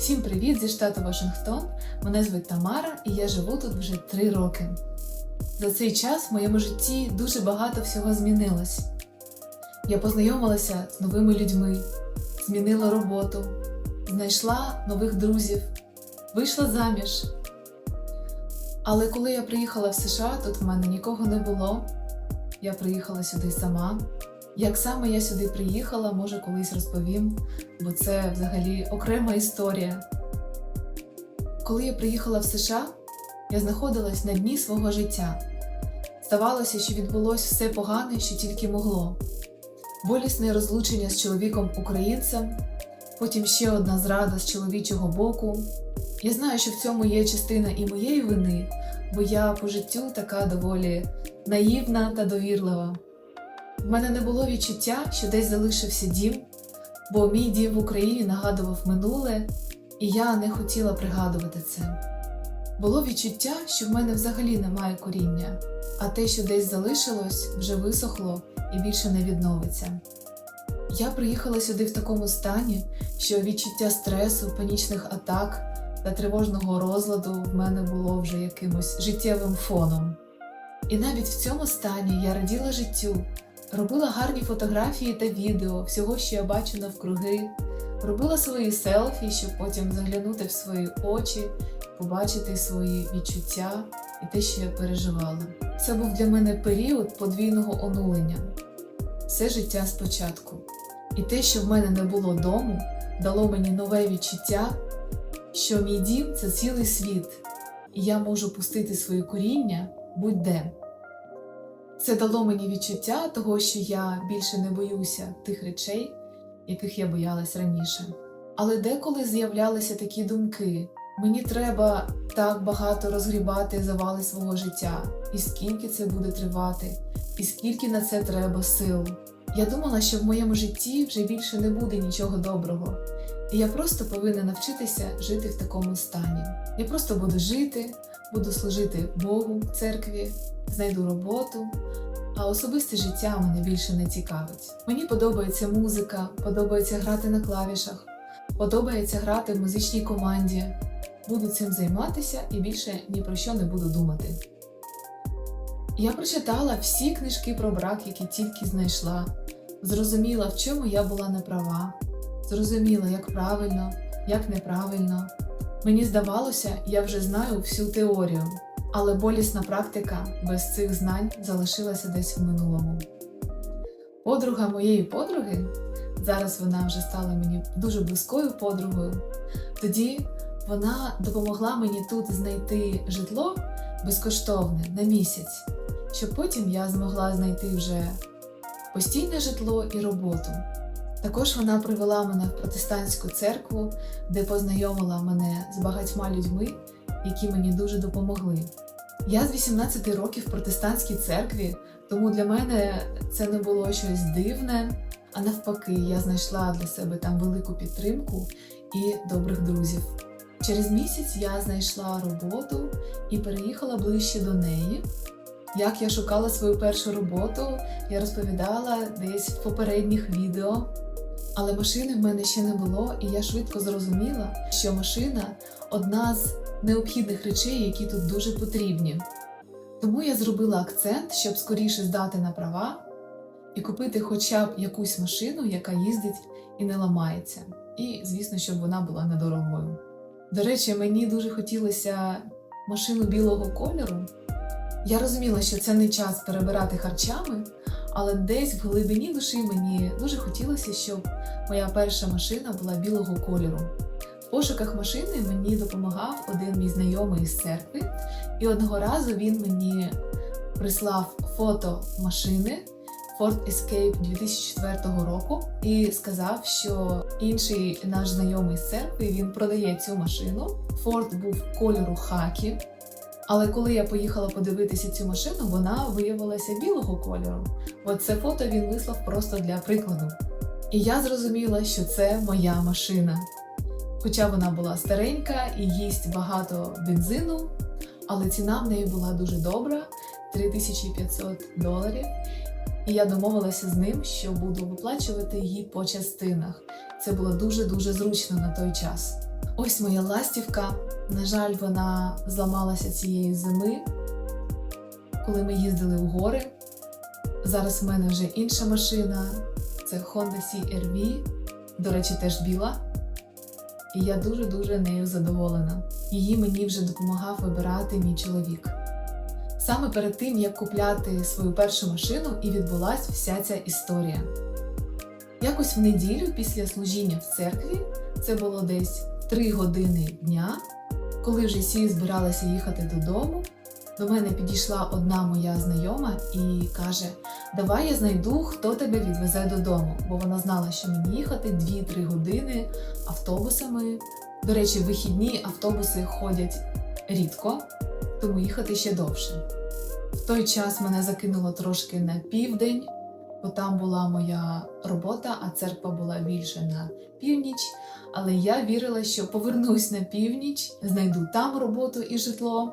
Всім привіт зі штату Вашингтон. Мене звуть Тамара і я живу тут вже три роки. За цей час в моєму житті дуже багато всього змінилось. Я познайомилася з новими людьми, змінила роботу, знайшла нових друзів, вийшла заміж. Але коли я приїхала в США, тут в мене нікого не було. Я приїхала сюди сама. Як саме я сюди приїхала, може колись розповім, бо це взагалі окрема історія. Коли я приїхала в США, я знаходилась на дні свого життя. Здавалося, що відбулося все погане, що тільки могло. Болісне розлучення з чоловіком українцем, потім ще одна зрада з чоловічого боку. Я знаю, що в цьому є частина і моєї вини, бо я по життю така доволі наївна та довірлива. В мене не було відчуття, що десь залишився дім, бо мій дім в Україні нагадував минуле, і я не хотіла пригадувати це. Було відчуття, що в мене взагалі немає коріння, а те, що десь залишилось, вже висохло і більше не відновиться. Я приїхала сюди в такому стані, що відчуття стресу, панічних атак та тривожного розладу в мене було вже якимось життєвим фоном. І навіть в цьому стані я раділа життю, робила гарні фотографії та відео всього, що я бачу навкруги, робила свої селфі, щоб потім заглянути в свої очі, побачити свої відчуття і те, що я переживала. Це був для мене період подвійного онулення, все життя спочатку. І те, що в мене не було дому, дало мені нове відчуття, що мій дім це цілий світ, і я можу пустити свої коріння будь-де. Це дало мені відчуття того, що я більше не боюся тих речей, яких я боялась раніше. Але деколи з'являлися такі думки: мені треба так багато розгрібати завали свого життя, і скільки це буде тривати, і скільки на це треба сил. Я думала, що в моєму житті вже більше не буде нічого доброго, і я просто повинна навчитися жити в такому стані. Я просто буду жити, буду служити Богу церкві, знайду роботу, а особисте життя мене більше не цікавить. Мені подобається музика, подобається грати на клавішах, подобається грати в музичній команді. Буду цим займатися і більше ні про що не буду думати. Я прочитала всі книжки про брак, які тільки знайшла, зрозуміла, в чому я була не права, зрозуміла, як правильно, як неправильно. Мені здавалося, я вже знаю всю теорію, але болісна практика без цих знань залишилася десь в минулому. Подруга моєї подруги, зараз вона вже стала мені дуже близькою подругою. Тоді вона допомогла мені тут знайти житло безкоштовне на місяць, щоб потім я змогла знайти вже постійне житло і роботу. Також вона привела мене в протестантську церкву, де познайомила мене з багатьма людьми, які мені дуже допомогли. Я з 18 років в протестантській церкві, тому для мене це не було щось дивне, а навпаки, я знайшла для себе там велику підтримку і добрих друзів. Через місяць я знайшла роботу і переїхала ближче до неї. Як я шукала свою першу роботу, я розповідала десь в попередніх відео. Але машини в мене ще не було, і я швидко зрозуміла, що машина одна з необхідних речей, які тут дуже потрібні. Тому я зробила акцент, щоб скоріше здати на права і купити хоча б якусь машину, яка їздить і не ламається. І, звісно, щоб вона була недорогою. До речі, мені дуже хотілося машину білого кольору. Я розуміла, що це не час перебирати харчами, але десь в глибині душі мені дуже хотілося, щоб моя перша машина була білого кольору. В пошуках машини мені допомагав один мій знайомий з церкви, і одного разу він мені прислав фото машини Ford Escape 2004 року і сказав, що інший наш знайомий з церкви він продає цю машину. Ford був кольору хакі. Але коли я поїхала подивитися цю машину, вона виявилася білого кольору. От це фото він вислав просто для прикладу. І я зрозуміла, що це моя машина. Хоча вона була старенька і їсть багато бензину, але ціна в неї була дуже добра 3500 доларів. І я домовилася з ним, що буду виплачувати її по частинах. Це було дуже-дуже зручно на той час. Ось моя ластівка. На жаль, вона зламалася цієї зими, коли ми їздили в гори. Зараз в мене вже інша машина. Це Honda CR-V, до речі, теж біла. І я дуже-дуже нею задоволена. Її мені вже допомагав вибирати мій чоловік. Саме перед тим, як купляти свою першу машину, і відбулась вся ця історія. Якось в неділю після служіння в церкві, це було десь 3 години дня, коли вже всі збиралися їхати додому, до мене підійшла одна моя знайома і каже: Давай я знайду, хто тебе відвезе додому, бо вона знала, що мені їхати 2-3 години автобусами. До речі, в вихідні автобуси ходять рідко, тому їхати ще довше. В той час мене закинуло трошки на південь, бо там була моя робота, а церква була більше на північ. Але я вірила, що повернусь на північ, знайду там роботу і житло.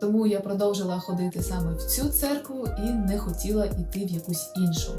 Тому я продовжила ходити саме в цю церкву і не хотіла йти в якусь іншу.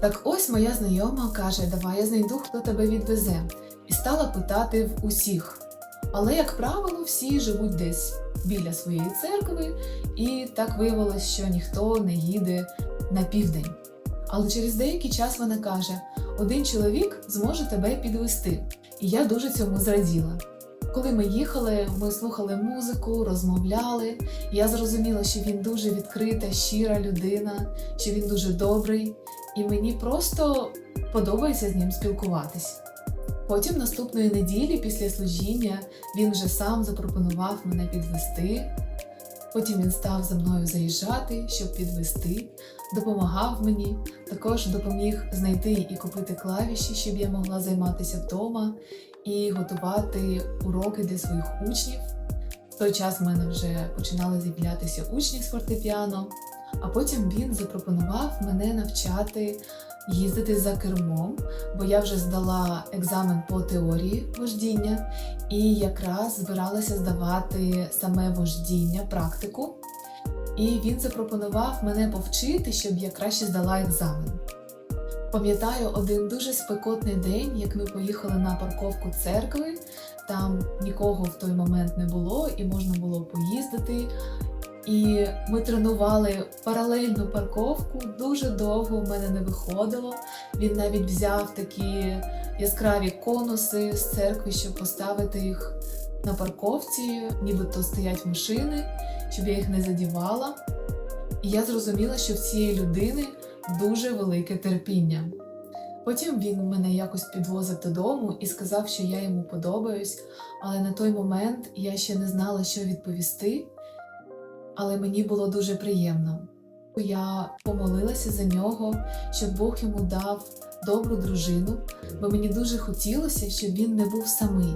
Так ось моя знайома каже: Давай я знайду, хто тебе відвезе, і стала питати в усіх. Але, як правило, всі живуть десь біля своєї церкви, і так виявилось, що ніхто не їде на південь. Але через деякий час вона каже: один чоловік зможе тебе підвести. І я дуже цьому зраділа. Коли ми їхали, ми слухали музику, розмовляли. Я зрозуміла, що він дуже відкрита, щира людина, що він дуже добрий, і мені просто подобається з ним спілкуватись. Потім наступної неділі, після служіння, він вже сам запропонував мене підвести. Потім він став за мною заїжджати, щоб підвести, допомагав мені, також допоміг знайти і купити клавіші, щоб я могла займатися вдома і готувати уроки для своїх учнів. В той час в мене вже починали з'являтися учні з фортепіано, а потім він запропонував мене навчати їздити за кермом, бо я вже здала екзамен по теорії вождіння і якраз збиралася здавати саме вождіння, практику. І він запропонував мене повчити, щоб я краще здала екзамен. Пам'ятаю один дуже спекотний день, як ми поїхали на парковку церкви. Там нікого в той момент не було, і можна було поїздити. І ми тренували паралельну парковку дуже довго. В мене не виходило. Він навіть взяв такі яскраві конуси з церкви, щоб поставити їх на парковці, нібито стоять машини, щоб я їх не задівала. І я зрозуміла, що в цієї людини дуже велике терпіння. Потім він мене якось підвозив додому і сказав, що я йому подобаюсь, але на той момент я ще не знала, що відповісти, але мені було дуже приємно. Я помолилася за нього, щоб Бог йому дав добру дружину, бо мені дуже хотілося, щоб він не був самий.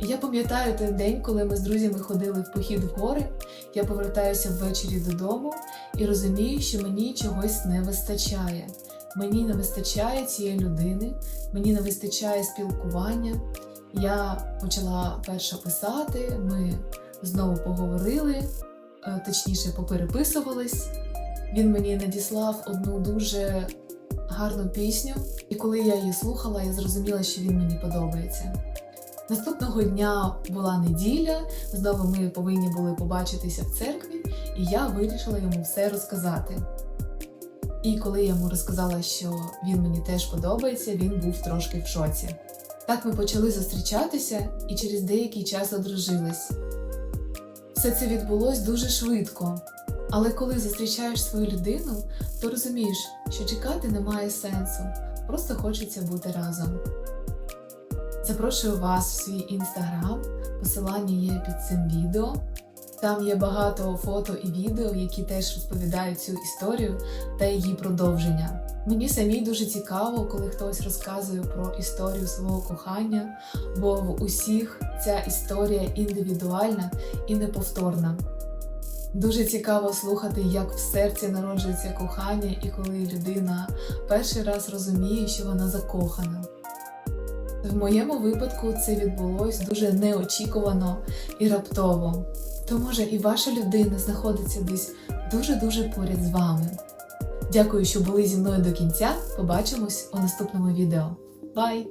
Я пам'ятаю той день, коли ми з друзями ходили в похід в гори. Я повертаюся ввечері додому і розумію, що мені чогось не вистачає. Мені не вистачає цієї людини, мені не вистачає спілкування. Я почала перша писати, ми знову поговорили, точніше, попереписувались. Він мені надіслав одну дуже гарну пісню, і коли я її слухала, я зрозуміла, що він мені подобається. Наступного дня була неділя, знову ми повинні були побачитися в церкві, і я вирішила йому все розказати. І коли я йому розказала, що він мені теж подобається, він був трошки в шоці. Так ми почали зустрічатися і через деякий час одружились. Все це відбулось дуже швидко, але коли зустрічаєш свою людину, то розумієш, що чекати немає сенсу, просто хочеться бути разом. Запрошую вас в свій інстаграм, посилання є під цим відео. Там є багато фото і відео, які теж розповідають цю історію та її продовження. Мені самій дуже цікаво, коли хтось розказує про історію свого кохання, бо в усіх ця історія індивідуальна і неповторна. Дуже цікаво слухати, як в серці народжується кохання, і коли людина перший раз розуміє, що вона закохана. В моєму випадку це відбулось дуже неочікувано і раптово. То може і ваша людина знаходиться десь дуже-дуже поряд з вами. Дякую, що були зі мною до кінця. Побачимось у наступному відео. Бай!